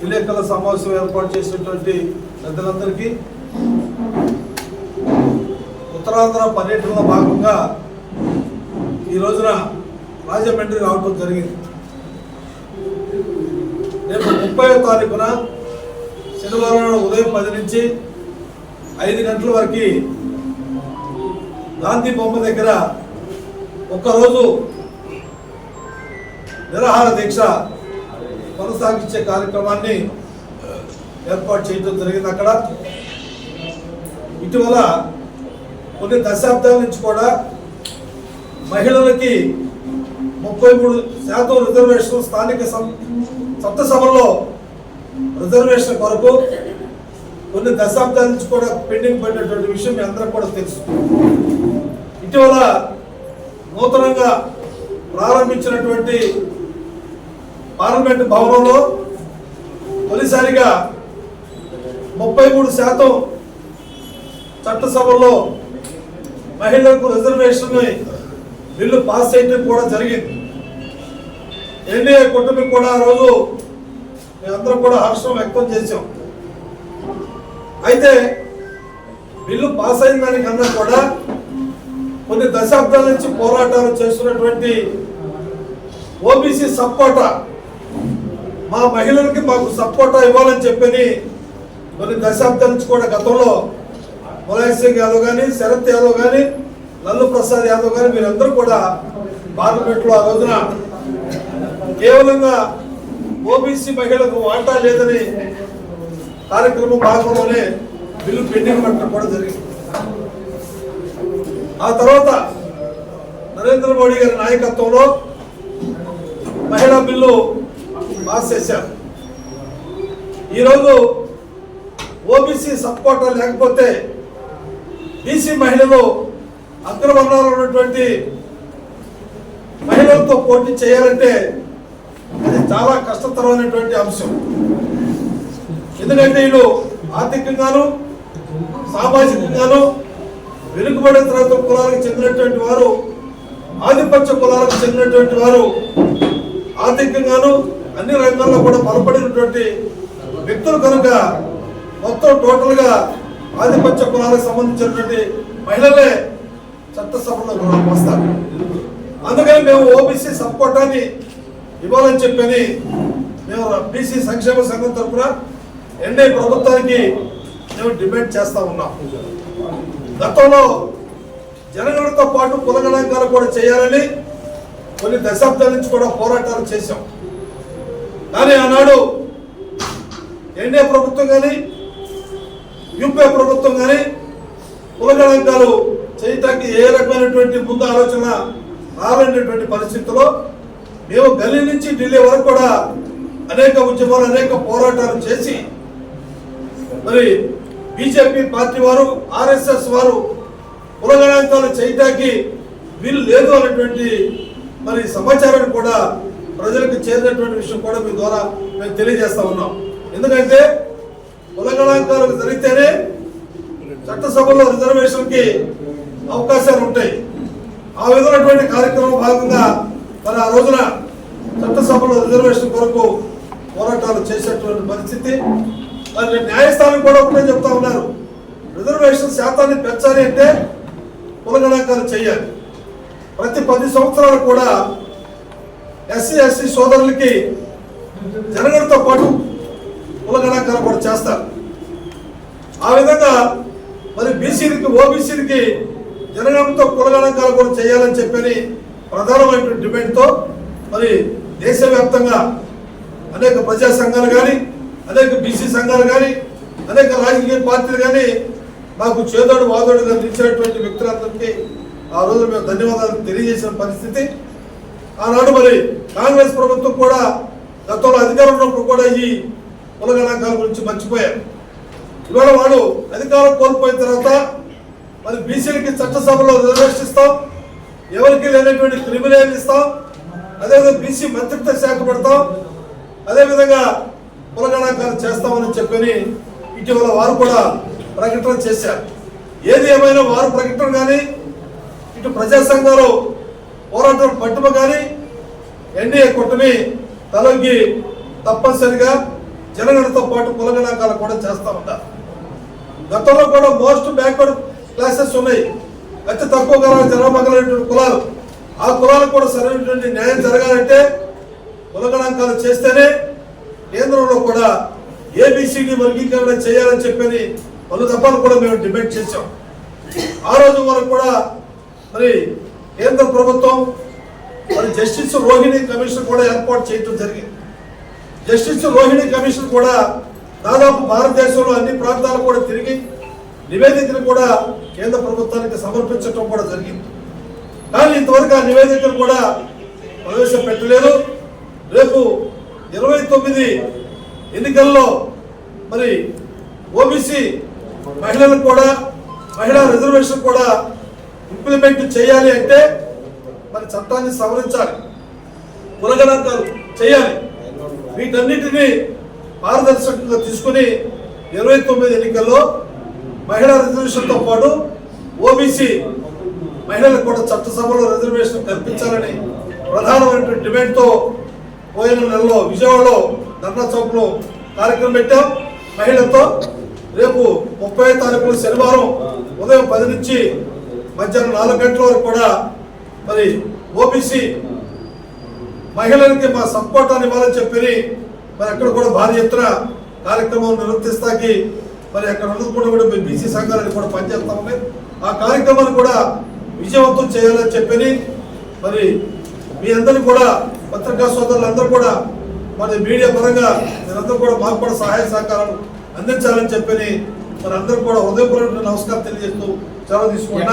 విలేకరుల సమావేశం ఏర్పాటు చేసినటువంటి పెద్దలందరికీ ఉత్తరాంధ్ర పర్యటనలో భాగంగా ఈ రోజున రాజమండ్రి రావడం జరిగింది. రేపు ముప్పై తారీఖున శనివారం ఉదయం పది నుంచి ఐదు గంటల వరకు గాంధీ బొమ్మ దగ్గర ఒక్కరోజు నిరాహార దీక్ష కొనసాగించే కార్యక్రమాన్ని ఏర్పాటు చేయడం జరిగింది అక్కడ. ఇటీవల కొన్ని దశాబ్దాల నుంచి కూడా మహిళలకి ముప్పై మూడు శాతం రిజర్వేషన్ స్థానిక సం- చట్టసభల్లో రిజర్వేషన్ కొరకు కొన్ని దశాబ్దాల నుంచి కూడా పెండింగ్ పడినటువంటి విషయం మీ అందరం కూడా తెలుసు. ఇటీవల నూతనంగా ప్రారంభించినటువంటి పార్లమెంట్ భవనంలో తొలిసారిగా ముప్పై మూడు శాతం చట్టసభల్లో మహిళలకు రిజర్వేషన్ బిల్లు పాస్ చేయడం కూడా జరిగింది. ఎన్డీఏ కూటమి కూడా ఆ రోజు మేమందరం కూడా హర్షం వ్యక్తం చేశాం. అయితే బిల్లు పాస్ అయిన దానికన్నా కూడా కొన్ని దశాబ్దాల నుంచి పోరాటాలు చేస్తున్నటువంటి ఓబీసీ సపోటా మా మహిళలకి మాకు సపోర్టా ఇవ్వాలని చెప్పని కొన్ని దశాబ్దాల నుంచి కూడా గతంలో ములాయం సింగ్ యాదవ్ కానీ శరత్ యాదవ్ కానీ లల్లు ప్రసాద్ యాదవ్ కానీ మీరందరూ కూడా పార్లమెంట్లో ఆ రోజున కేవలంగా ఓబీసీ మహిళలకు వాటా లేదని కార్యక్రమం భాగంలోనే బిల్లు పెండింగ్ పెట్టడం కూడా జరిగింది. ఆ తర్వాత నరేంద్ర మోడీ గారి నాయకత్వంలో మహిళా బిల్లు పాస్ చేశారు ఈరోజు ఓబీసీ సపోర్ట్ లేకపోతే బీసీ మహిళలు అగ్రవర్ణాలు ఉన్నటువంటి మహిళలతో పోటీ చేయాలంటే అది చాలా కష్టతరమైనటువంటి అంశం. ఎందుకంటే వీళ్ళు ఆర్థికంగాను సామాజికంగాను వెనుకబడిన తర్వాత కులాలకు చెందినటువంటి వారు ఆధిపత్య కులాలకు చెందినటువంటి వారు ఆర్థికంగాను అన్ని రంగాల్లో కూడా బలపడినటువంటి వ్యక్తులు కనుక మొత్తం టోటల్గా ఆధిపత్య కులాలకు సంబంధించినటువంటి మహిళలే చట్టసభలో వస్తారు అందుకని మేము ఓబీసీ సపోర్టాన్ని ఇవ్వాలని చెప్పని మేము బీసీ సంక్షేమ సంఘం తరఫున ఎన్డీ ప్రభుత్వానికి మేము డిమాండ్ చేస్తా ఉన్నాం. గతంలో జనగణతో పాటు కులగణాంకాలు కూడా చేయాలని కొన్ని దశాబ్దాల నుంచి కూడా పోరాటాలు చేశాం. కానీ ఆనాడు ఎన్డీఏ ప్రభుత్వం కానీ యూపీఏ ప్రభుత్వం కానీ కులగణాంకాలు చేయటానికి ఏ రకమైనటువంటి ముందు ఆలోచన రాలేనటువంటి పరిస్థితుల్లో మేము గల్లీ నుంచి ఢిల్లీ వరకు కూడా అనేక ఉద్యమాలు అనేక పోరాటాలు చేసి మరి బీజేపీ పార్టీ వారు ఆర్ఎస్ఎస్ వారు కులగణాంకాలు చేయటానికి వీలు లేదు అనేటువంటి మరి సమాచారాన్ని కూడా ప్రజలకు చేరినటువంటి విషయం కూడా మీ ద్వారా మేము తెలియజేస్తా ఉన్నాం. ఎందుకంటే కులగణాంకాలు జరిగితేనే చట్టసభలో రిజర్వేషన్కి అవకాశాలు ఉంటాయి. ఆ విధమైనటువంటి కార్యక్రమం భాగంగా మరి ఆ రోజున చట్టసభలో రిజర్వేషన్ కొరకు పోరాటాలు చేసేటువంటి పరిస్థితి. మరి న్యాయస్థానం కూడా ఒకటే చెప్తా ఉన్నారు. రిజర్వేషన్ శాతాన్ని పెంచాలి అంటే కులగణాంకాలు చేయాలి. ప్రతి పది సంవత్సరాలు కూడా ఎస్సీ ఎస్సీ సోదరులకి జనగణతో పాటు కులగణాంకాలు కూడా చేస్తారు. ఆ విధంగా మరి బీసీలకి ఓబీసీలకి జనగణంతో కులగణాంకాలు కూడా చేయాలని చెప్పని ప్రధానమైనటువంటి డిమాండ్తో మరి దేశవ్యాప్తంగా అనేక ప్రజా సంఘాలు కానీ అనేక బీసీ సంఘాలు కానీ అనేక రాజకీయ పార్టీలు కానీ మాకు చేదోడు వాదోడుగా నిలిచినటువంటి వ్యక్తులందరికీ ఆ రోజు మేము ధన్యవాదాలు తెలియజేసిన పరిస్థితి. ఆనాడు మరి కాంగ్రెస్ ప్రభుత్వం కూడా గతంలో అధికారం ఉన్నప్పుడు కూడా ఈ కులగణాంకాల గురించి మర్చిపోయారు ఇవాళ వాడు అధికారం కోల్పోయిన తర్వాత మరి బీసీలకి చట్టసభలో రిజర్వేషన్ ఇస్తాం ఎవరికి లేనటువంటి క్రిమినల్ ఇస్తాం అదేవిధంగా బీసీ మంత్రిత్వ శాఖ పెడతాం అదేవిధంగా కులగణాంకాలు చేస్తామని చెప్పని ఇటీవల వారు కూడా ప్రకటన చేశారు. ఏది ఏమైనా వారు ప్రకటన కానీ ఇటు ప్రజా సంఘాలు పోరాటం పట్టుమ కానీ ఎన్డీఏ కూటమి తలొగ్గి తప్పనిసరిగా జనగణతో పాటు కులగణాంకాలు కూడా చేస్తా ఉంటారు గతంలో కూడా మోస్ట్ బ్యాక్వర్డ్ క్లాసెస్ ఉన్నాయి. అతి తక్కువ కాలం జనాభా కులాలు. ఆ కులాలకు కూడా సరైనటువంటి న్యాయం జరగాలంటే కులగణాంకాలు చేస్తేనే కేంద్రంలో కూడా ఏబిసిడి వర్గీకరణ చేయాలని చెప్పని పలు దఫాలు కూడా మేము డిమాండ్ చేసాం ఆ రోజు వరకు కూడా మరి కేంద్ర ప్రభుత్వం మరి జస్టిస్ రోహిణి కమిషన్ కూడా ఏర్పాటు చేయడం జరిగింది. జస్టిస్ రోహిణి కమిషన్ కూడా దాదాపు భారతదేశంలో అన్ని ప్రాంతాలు కూడా తిరిగి నివేదికను కూడా కేంద్ర ప్రభుత్వానికి సమర్పించడం కూడా జరిగింది. కానీ ఇంతవరకు ఆ నివేదికను కూడా ప్రవేశపెట్టలేదు. రేపు ఇరవై తొమ్మిది ఎన్నికల్లో మరి ఓబీసీ మహిళలకు కూడా మహిళా రిజర్వేషన్ కూడా ఇంప్లిమెంట్ చేయాలి అంటే మరి చట్టాన్ని సవరించాలి. కులగణాంకాలు చేయాలి. వీటన్నిటిని పారదర్శకంగా తీసుకుని ఇరవై తొమ్మిది ఎన్నికల్లో మహిళా రిజర్వేషన్తో పాటు ఓబీసీ మహిళలకు కూడా చట్టసభలో రిజర్వేషన్ కల్పించాలని ప్రధానమైనటువంటి డిమాండ్తో పోయిన నెలలో విజయవాడలో ధర్నా చౌక్లో కార్యక్రమం పెట్టాం. మహిళలతో రేపు ముప్పై తారీఖు శనివారం ఉదయం పది నుంచి మధ్యాహ్నం నాలుగు గంటల వరకు కూడా మరి ఓబీసీ మహిళలకి మా సపోర్టాన్ని ఇవ్వాలని చెప్పి మరి అక్కడ కూడా భారీ ఎత్తున కార్యక్రమం నిర్వర్తిస్తాకి మరి అక్కడ ఉన్నది కూడా మేము బీసీ సంఘాలను కూడా పనిచేస్తా ఉన్నాయి. ఆ కార్యక్రమాన్ని కూడా విజయవంతం చేయాలని చెప్పి మరి మీ అందరినీ కూడా పత్రికా సోదరులందరూ కూడా మరి మీడియా పరంగా మీరందరూ కూడా మాకు కూడా సహాయ సహకారాలు అందించాలని చెప్పి మరి అందరూ కూడా హృదయపూర్వక నమస్కారం తెలియజేస్తూ సెలవు తీసుకుంటా